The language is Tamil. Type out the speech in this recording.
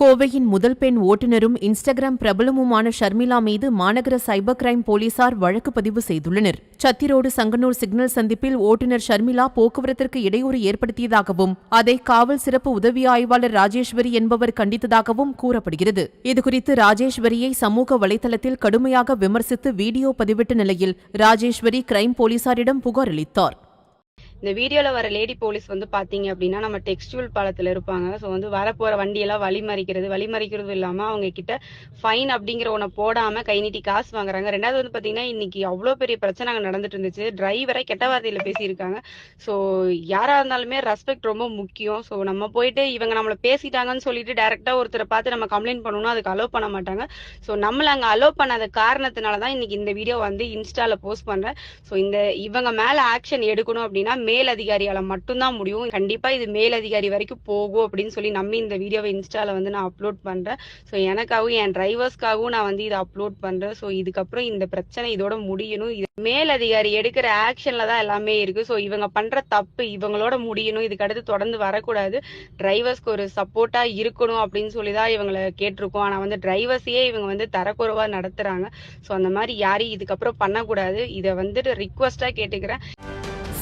கோவையின் முதல் பெண் ஓட்டுநரும் இன்ஸ்டாகிராம் பிரபலமுமான ஷர்மிளா மீது மாநகர சைபர் கிரைம் போலீசார் வழக்கு பதிவு செய்துள்ளனர். சத்திரோடு சங்கனூர் சிக்னல் சந்திப்பில் ஓட்டுநர் ஷர்மிளா போக்குவரத்திற்கு இடையூறு ஏற்படுத்தியதாகவும் அதை காவல் சிறப்பு உதவி ஆய்வாளர் ராஜேஸ்வரி என்பவர் கண்டித்ததாகவும் கூறப்படுகிறது. இதுகுறித்து ராஜேஸ்வரியை சமூக வலைதளத்தில் கடுமையாக விமர்சித்து வீடியோ பதிவிட்ட நிலையில் ராஜேஸ்வரி கிரைம் போலீசாரிடம் புகார் அளித்தார். இந்த வீடியோல வர லேடி போலீஸ் வந்து பாத்தீங்க அப்படின்னா நம்ம டெக்ஸ்டுவல் பாலத்துல இருப்பாங்க. ஸோ வந்து வரப்போற வண்டியெல்லாம் வழிமறிக்கிறது வழிமறிக்கிறது இல்லாம அவங்க கிட்ட ஃபைன் அப்படிங்கிற ஒண்ண போடாம கை நீட்டி காசு வாங்குறாங்க. ரெண்டாவது வந்து பாத்தீங்கன்னா இன்னைக்கு அவ்வளோ பெரிய பிரச்சனை அங்க நடந்துட்டு இருந்துச்சு. டிரைவரை கெட்ட வார்த்தையில பேசியிருக்காங்க. ஸோ யாரா இருந்தாலுமே ரெஸ்பெக்ட் ரொம்ப முக்கியம். ஸோ நம்ம போயிட்டு இவங்க நம்மள பேசிட்டாங்கன்னு சொல்லிட்டு டைரக்டா ஒருத்தரை பார்த்து நம்ம கம்ப்ளைண்ட் பண்ணணும் அதுக்கு அலோவ் பண்ண மாட்டாங்க. ஸோ நம்மள அங்க அலோவ் பண்ணாத காரணத்தினால தான் இன்னைக்கு இந்த வீடியோ வந்து இன்ஸ்டால போஸ்ட் பண்றேன். ஸோ இந்த இவங்க மேல ஆக்ஷன் எடுக்கணும் அப்படின்னா மேல் அதிகாரியால மட்டும்தான் முடியும். கண்டிப்பா இது மேல் அதிகாரி வரைக்கும் போகும் அப்படின்னு சொல்லி நம்பி இந்த வீடியோவை இன்ஸ்டால வந்து நான் அப்லோட் பண்றேன். ஸோ எனக்காகவும் என் டிரைவர்ஸ்க்காகவும் நான் வந்து இதை அப்லோட் பண்றேன். ஸோ இதுக்கப்புறம் இந்த பிரச்சனை இதோட முடியணும். இது மேல் அதிகாரி எடுக்கிற ஆக்ஷன்ல தான் எல்லாமே இருக்கு. ஸோ இவங்க பண்ற தப்பு இவங்களோட முடியணும். இதுக்கு அடுத்து தொடர்ந்து வரக்கூடாது. டிரைவர்ஸ்க்கு ஒரு சப்போர்ட்டா இருக்கணும் அப்படின்னு சொல்லி தான் இவங்களை கேட்டிருக்கோம். ஆனா வந்து டிரைவர்ஸையே இவங்க வந்து தரக்குறைவா நடத்துறாங்க. ஸோ அந்த மாதிரி யாரையும் இதுக்கப்புறம் பண்ணக்கூடாது. இதை வந்துட்டு ரிக்வஸ்டா கேட்டுக்கிறேன்.